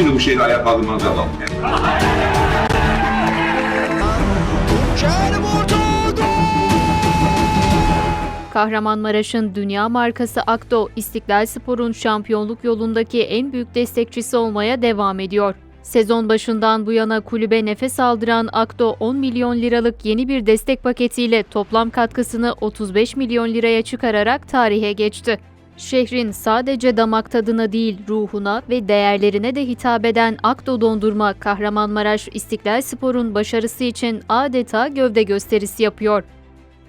Şimdi bu şehri ayağa kaldırmanızı alalım. Kahramanmaraş'ın dünya markası Akdo, İstiklal Spor'un şampiyonluk yolundaki en büyük destekçisi olmaya devam ediyor. Sezon başından bu yana kulübe nefes aldıran Akdo 10 milyon liralık yeni bir destek paketiyle toplam katkısını 35 milyon liraya çıkararak tarihe geçti. Şehrin sadece damak tadına değil ruhuna ve değerlerine de hitap eden Akdo dondurma Kahramanmaraş İstiklal Spor'un başarısı için adeta gövde gösterisi yapıyor.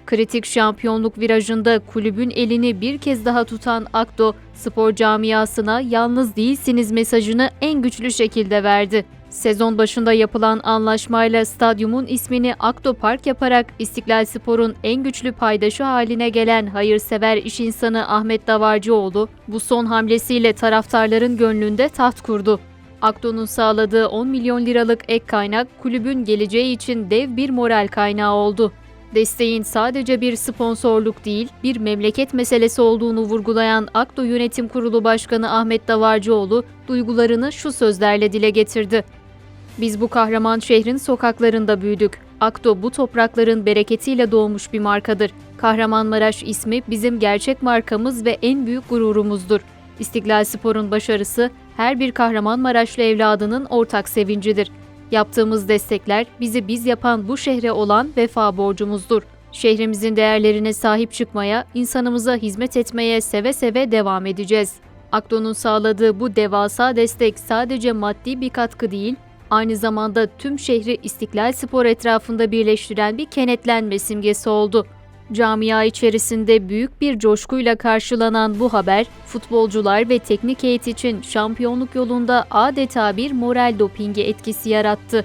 Kritik şampiyonluk virajında kulübün elini bir kez daha tutan Akdo, spor camiasına yalnız değilsiniz mesajını en güçlü şekilde verdi. Sezon başında yapılan anlaşmayla stadyumun ismini Akdo Park yaparak İstiklal Spor'un en güçlü paydaşı haline gelen hayırsever iş insanı Ahmet Davarcıoğlu, bu son hamlesiyle taraftarların gönlünde taht kurdu. Akdo'nun sağladığı 10 milyon liralık ek kaynak kulübün geleceği için dev bir moral kaynağı oldu. Desteğin sadece bir sponsorluk değil, bir memleket meselesi olduğunu vurgulayan Akdo Yönetim Kurulu Başkanı Ahmet Davarcıoğlu duygularını şu sözlerle dile getirdi. Biz bu kahraman şehrin sokaklarında büyüdük. Akdo bu toprakların bereketiyle doğmuş bir markadır. Kahramanmaraş ismi bizim gerçek markamız ve en büyük gururumuzdur. İstiklal Spor'un başarısı her bir Kahramanmaraşlı evladının ortak sevincidir. Yaptığımız destekler bizi biz yapan bu şehre olan vefa borcumuzdur. Şehrimizin değerlerine sahip çıkmaya, insanımıza hizmet etmeye seve seve devam edeceğiz. Akdo'nun sağladığı bu devasa destek sadece maddi bir katkı değil, aynı zamanda tüm şehri İstiklal Spor etrafında birleştiren bir kenetlenme simgesi oldu. Camia içerisinde büyük bir coşkuyla karşılanan bu haber, futbolcular ve teknik heyet için şampiyonluk yolunda adeta bir moral dopingi etkisi yarattı.